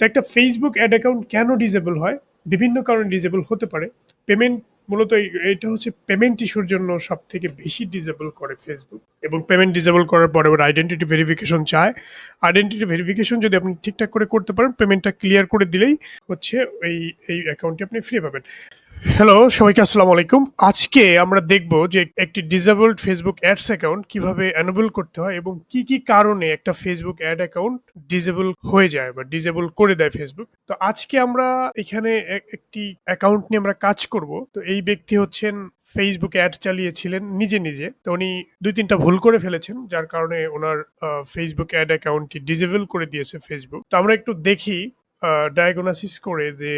তো একটা Facebook ad account কেন ডিজেবল হয়? বিভিন্ন কারণে ডিজেবল হতে পারে। পেমেন্ট মূলত এটা হচ্ছে পেমেন্ট ইস্যুর জন্য সব থেকে বেশি ডিজেবল করে ফেসবুক এবং পেমেন্ট ডিজেবল করার পরে ওরা আইডেন্টিটি ভেরিফিকেশন চায়। আইডেন্টিটি ভেরিফিকেশন যদি আপনি ঠিকঠাক করে করতে পারেন পেমেন্টটা ক্লিয়ার করে দিলেই হচ্ছে এই এই অ্যাকাউন্টটি আপনি ফ্রি পাবেন। হ্যালো সবাইকে আসসালামু আলাইকুম। আজকে আমরা দেখব যে একটি ডিসেবলড ফেসবুক অ্যাডস অ্যাকাউন্ট কীভাবে অ্যানেবল করতে হয় এবং কি কি কারণে একটা ফেসবুক অ্যাড অ্যাকাউন্ট ডিসেবল হয়ে যায় বা ডিসেবল করে দেয় ফেসবুক তো আজকে আমরা এখানে একটি অ্যাকাউন্ট নিয়ে আমরা কাজ করব। তো এই ব্যক্তি হচ্ছেন ফেসবুক অ্যাড চালিয়েছিলেন নিজে নিজে। তো উনি দুই তিনটা ভুল করে ফেলেছেন, যার কারণে ওনার ফেসবুক অ্যাড অ্যাকাউন্টটি ডিসেবল করে দিয়েছে ফেসবুক তো আমরা একটু দেখি ডায়াগনোসিস করে যে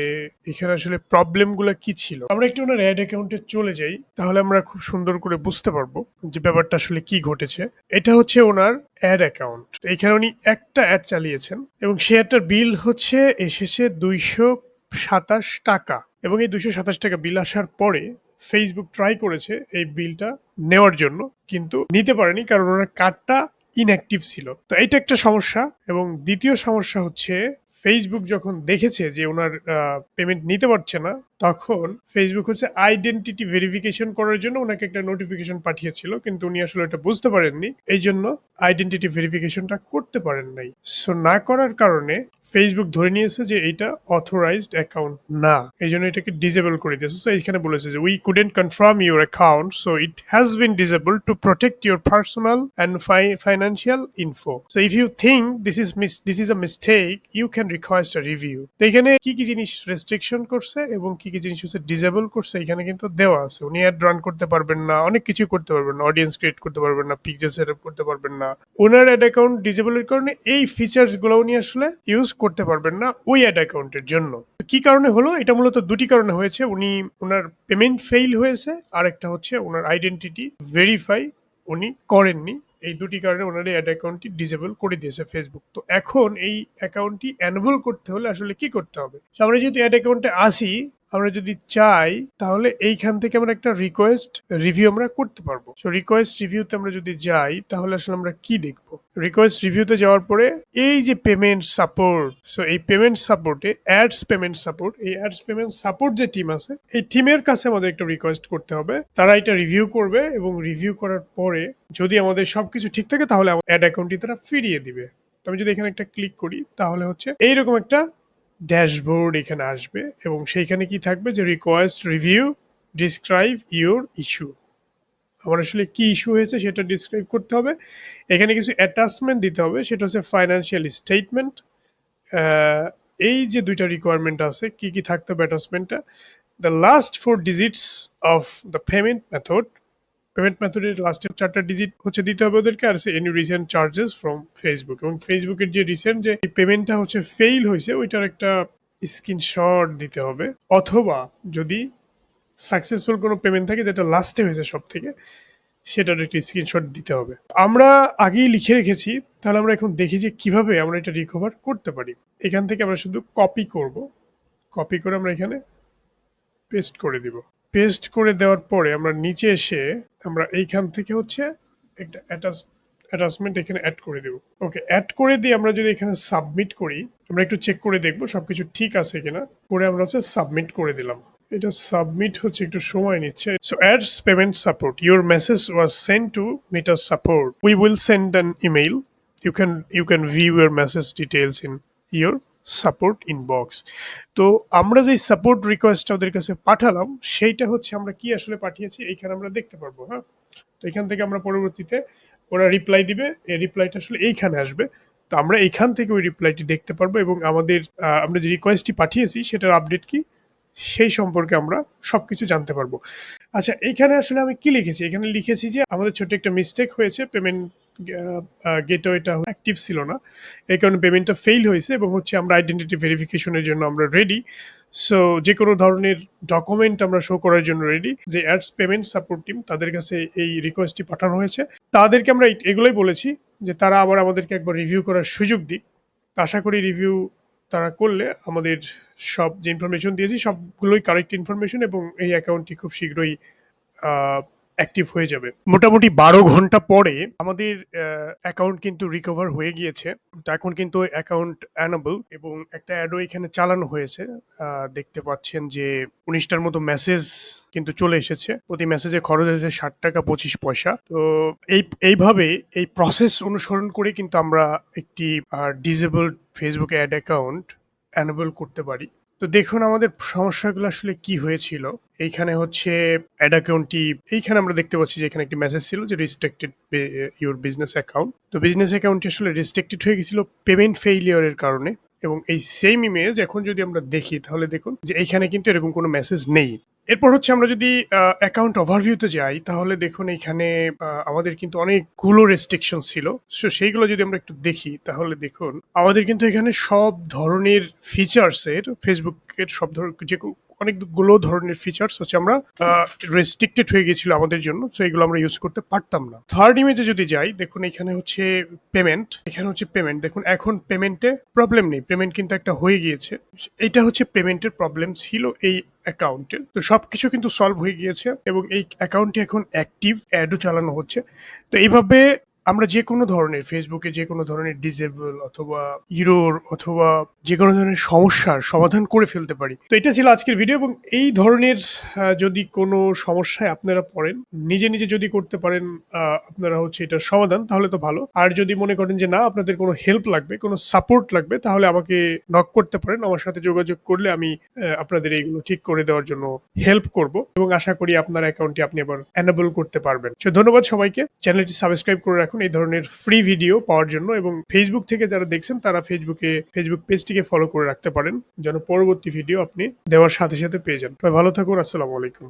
এখানে আসলে প্রবলেমগুলো কি ছিল। আমরা একটু ওনার অ্যাড অ্যাকাউন্টে চলে যাই, তাহলে আমরা খুব সুন্দর করে বুঝতে পারব যে ব্যাপারটা আসলে কি ঘটেছে। এটা হচ্ছে ওনার অ্যাড অ্যাকাউন্ট এখানে উনি একটা অ্যাড চালিয়েছেন এবং সে অ্যাডটার বিল হচ্ছে এসেছে দুইশো সাতাশ টাকা। এবং এই দুইশো সাতাশ টাকা বিল আসার পরে ফেসবুক ট্রাই করেছে এই বিলটা নেওয়ার জন্য, কিন্তু নিতে পারেনি কারণ ওনার কার্ডটা ইনঅ্যাক্টিভ ছিল। তো এইটা একটা সমস্যা এবং দ্বিতীয় সমস্যা হচ্ছে ফেসবুক যখন দেখেছে যে ওনার পেমেন্ট নিতে পারছে না তখন ফেসবুক হচ্ছে আইডেন্টিটি ভেরিফিকেশন করার জন্য ওনাকে একটা নোটিফিকেশন পাঠিয়েছিল, কিন্তু উনি আসলে এটা বুঝতে পারেননি। এই জন্য আইডেন্টিটি ভেরিফিকেশনটা করতে পারেন নাই। সো না করার কারণে ফেসবুক ধরে নিয়েছে যে এটা অথরাইজড অ্যাকাউন্ট না। এই জন্য এটাকে ডিসেবল করে দিয়েছে। সো এখানে বলেছে যে we couldn't confirm your account so it has been disable to protect your personal and financial info so if you think this is miss this is a mistake you can request a review এখানে কি কি জিনিস restriction করছে এবং কি কি জিনিস হচ্ছে ডিসেবল করছে, এখানে কিন্তু দেওয়া আছে। উনি অ্যাড রান করতে পারবেন না, অনেক কিছু করতে পারবেন না অডিয়েন্স ক্রিয়েট করতে পারবেন না পিকচার সেট করতে পারবেন না। ওনার অ্যাড অ্যাকাউন্ট ডিসেবলের কারণে এই ফিচার্সগুলো উনি আসলে ইউজ করতে পারবেন না ওই অ্যাড অ্যাকাউন্টের জন্য। কি কারণে হলো? এটা মূলত দুটি কারণে হয়েছে। উনি ওনার পেমেন্ট ফেইল হয়েছে আর একটা হচ্ছে ওনার আইডেন্টিটি ভেরিফাই উনি করেননি। এই দুটি কারণে ওনার এই অ্যাড অ্যাকাউন্টটি ডিসেবল করে দিয়েছে ফেসবুক তো এখন এই অ্যাকাউন্টটি অ্যানেবল করতে হলে আসলে কি করতে হবে? আমরা যেহেতু অ্যাড অ্যাকাউন্টে আসি আমরা যদি চাই, তাহলে এইখান থেকে আমরা একটা রিকোয়েস্ট রিভিউ আমরা করতে পারব। সো রিকোয়েস্ট রিভিউতে আমরা যদি যাই, তাহলে আসলে আমরা কি দেখব? রিকোয়েস্ট রিভিউতে যাওয়ার পরে, এই যে পেমেন্ট সাপোর্ট সো এই পেমেন্ট সাপোর্টে অ্যাডস পেমেন্ট সাপোর্ট এই অ্যাডস পেমেন্ট সাপোর্ট যে টিম আছে, এই টিমের কাছে আমাদের একটা রিকোয়েস্ট করতে হবে। তারা এটা রিভিউ করবে এবং রিভিউ করার পরে যদি আমাদের সবকিছু ঠিক থাকে, তাহলে অ্যাড অ্যাকাউন্টটি তারা ফিরিয়ে দিবে। আমি যদি এখানে একটা ক্লিক করি, তাহলে হচ্ছে এইরকম একটা ড্যাশবোর্ড এখানে আসবে এবং সেইখানে কি থাকবে যে request review describe your issue আমার আসলে কি ইস্যু হয়েছে সেটা ডিসক্রাইব করতে হবে। এখানে কিছু অ্যাটাচমেন্ট দিতে হবে, সেটা হচ্ছে ফাইন্যান্সিয়াল স্টেটমেন্ট এই যে দুইটা রিকোয়ারমেন্ট আছে, কি কি থাকতে হবে অ্যাটাচমেন্টটা the last four digits of the payment method payment মেথডের লাস্টের চারটা ডিজিট হচ্ছে দিতে হবে ওদেরকে, আর any recent charges from Facebook এবং ফেসবুকের যে রিসেন্ট যে পেমেন্টটা হচ্ছে ফেইল হয়েছে, ওইটার একটা স্ক্রিনশট দিতে হবে। অথবা যদি সাকসেসফুল কোনো পেমেন্ট থাকে যেটা লাস্টে হয়েছে সব থেকে সেটার একটি স্ক্রিনশট দিতে হবে। আমরা আগেই লিখে রেখেছি, তাহলে আমরা এখন দেখি যে কীভাবে আমরা এটা রিকভার করতে পারি। এখান থেকে আমরা শুধু কপি করব। কপি করে আমরা এখানে পেস্ট করে দিব। পেস্ট করে দেওয়ার পরে আমরা নিচে এসে আমরা এইখান থেকে হচ্ছে একটা অ্যাটাচ অ্যাটাচমেন্ট এখানে অ্যাড করে দেবো। ওকে অ্যাড করে দিয়ে আমরা যদি এখানে সাবমিট করি, আমরা একটু চেক করে দেখব সবকিছু ঠিক আছে কিনা। করে আমরা হচ্ছে সাবমিট করে দিলাম। এটা সাবমিট হচ্ছে একটু সময় নিচ্ছে। So ads payment support your message was send to Meta support we will send an email you can you can view your message details in your support inbox তো আমরা যেই সাপোর্ট রিকোয়েস্টটা ওদের কাছে পাঠালাম, সেইটা হচ্ছে আমরা কি আসলে পাঠিয়েছি, এইখানে আমরা দেখতে পারব হ্যাঁ? তো এখান থেকে আমরা পরবর্তীতে ওরা রিপ্লাই দিবে, এই রিপ্লাইটা আসলে এইখানে আসবে। তো আমরা এইখান থেকে ওই রিপ্লাইটি দেখতে পারব এবং আমাদের আমরা যে রিকোয়েস্টটি পাঠিয়েছি, সেটার আপডেট কি? সেই সম্পর্কে আমরা সব কিছু জানতে পারব। আচ্ছা এখানে আসলে আমি কি লিখেছি? এখানে লিখেছি যে, আমাদের ছোট্ট একটা মিস্টেক হয়েছে পেমেন্ট গেটওয়েটা অ্যাক্টিভ ছিল না। এই কারণে পেমেন্টটা ফেইল হয়েছে এবং হচ্ছে আমরা আইডেন্টিটি ভেরিফিকেশনের জন্য আমরা রেডি সো যে কোনো ধরনের ডকুমেন্ট আমরা শো করার জন্য রেডি যে অ্যাডস পেমেন্ট সাপোর্ট টিম তাদের কাছে এই রিকোয়েস্টটি পাঠানো হয়েছে। তাদেরকে আমরা এগুলোই বলেছি যে তারা আবার আমাদেরকে একবার রিভিউ করার সুযোগ দিক। আশা করি রিভিউ তারা করলে আমাদের সব যে ইনফরমেশন দিয়েছি, সবগুলোই কারেক্ট ইনফরমেশন এবং এই অ্যাকাউন্টটি খুব শীঘ্রই অ্যাক্টিভ হয়ে যাবে। মোটামুটি বারো ঘণ্টা পরে আমাদের অ্যাকাউন্ট কিন্তু রিকভার হয়ে গিয়েছে। তো এখন কিন্তু অ্যাকাউন্ট অ্যানাবল এবং একটা অ্যাডও এখানে চালানো হয়েছে। দেখতে পাচ্ছেন যে উনিশটার মতো মেসেজ কিন্তু চলে এসেছে। প্রতি মেসেজে খরচ হয়েছে ষাট টাকা পঁচিশ পয়সা। তো এই, এইভাবে এই প্রসেস অনুসরণ করে কিন্তু আমরা একটি disable Facebook ad account enable করতে পারি। তো দেখুন আমাদের সমস্যাগুলো আসলে কি হয়েছিল। এইখানে হচ্ছে অ্যাড অ্যাকাউন্টটি এইখানে আমরা দেখতে পাচ্ছি যে এখানে একটি মেসেজ ছিল যে রিস্ট্রিক্টেড ইউর বিজনেস অ্যাকাউন্ট তো বিজনেস অ্যাকাউন্টটি আসলে রিস্ট্রিক্টেড হয়ে গেছিল পেমেন্ট ফেইলিওরের কারণে। এবং এই সেম ইমেজ এখন যদি আমরা দেখি, তাহলে দেখুন যে এইখানে কিন্তু এরকম কোনো মেসেজ নেই। এরপর হচ্ছে আমরা যদি অ্যাকাউন্ট ওভারভিউতে যাই, তাহলে দেখুন এখানে আমাদের কিন্তু অনেকগুলো রেস্ট্রিকশন ছিল। সো সেইগুলো যদি আমরা একটু দেখি, তাহলে দেখুন আমাদের কিন্তু এখানে সব ধরনের ফিচার্সের ফেসবুকের সব ধরনের যে অনেকগুলো ধরনের ফিচার্স হচ্ছে আমরা রেস্ট্রিক্টেড হয়ে গেছিল আমাদের জন্য সো এগুলো আমরা ইউজ করতে পারতাম না। থার্ড ইমেজে যদি যাই, দেখুন এখানে হচ্ছে পেমেন্ট এখানে হচ্ছে পেমেন্ট দেখুন এখন পেমেন্টে প্রবলেম নেই পেমেন্ট কিন্তু একটা হয়ে গিয়েছে। এটা হচ্ছে পেমেন্টের প্রবলেম ছিল এই অ্যাকাউন্টে তো সব কিছু কিন্তু সলভ হয়ে গিয়েছে এবং এই অ্যাকাউন্টটি এখন অ্যাক্টিভ অ্যাডও চালানো হচ্ছে। তো এইভাবে আমরা যে কোনো ধরনের ফেসবুকে যে কোনো ধরনের ডিসেবল অথবা ইরোর অথবা যে কোনো ধরনের সমস্যার সমাধান করে ফেলতে পারি। তো এটা ছিল আজকের ভিডিও এবং এই ধরনের যদি কোনো সমস্যায় আপনারা পড়েন, নিজে নিজে যদি করতে পারেন আপনারা হচ্ছে এটার সমাধান, তাহলে তো ভালো। আর যদি মনে করেন যে না, আপনাদের কোনো হেল্প লাগবে, কোনো সাপোর্ট লাগবে, তাহলে আমাকে নক করতে পারেন। আমার সাথে যোগাযোগ করলে আমি আপনাদের এইগুলো ঠিক করে দেওয়ার জন্য হেল্প করব এবং আশা করি আপনার অ্যাকাউন্টটি আপনি আবার অ্যানাবল করতে পারবেন। তো ধন্যবাদ সবাইকে। চ্যানেলটি সাবস্ক্রাইব করে রাখুন। এই ধরনের ফ্রি ভিডিও পাওয়ার জন্য এবং ফেসবুক থেকে যারা দেখছেন, তারা ফেসবুকে ফেসবুক পেজটিকে ফলো করে রাখতে পারেন, যেন পরবর্তী ভিডিও আপনি দেওয়ার সাথে সাথে পেয়ে যান। ভালো থাকুন, আসসালামু আলাইকুম।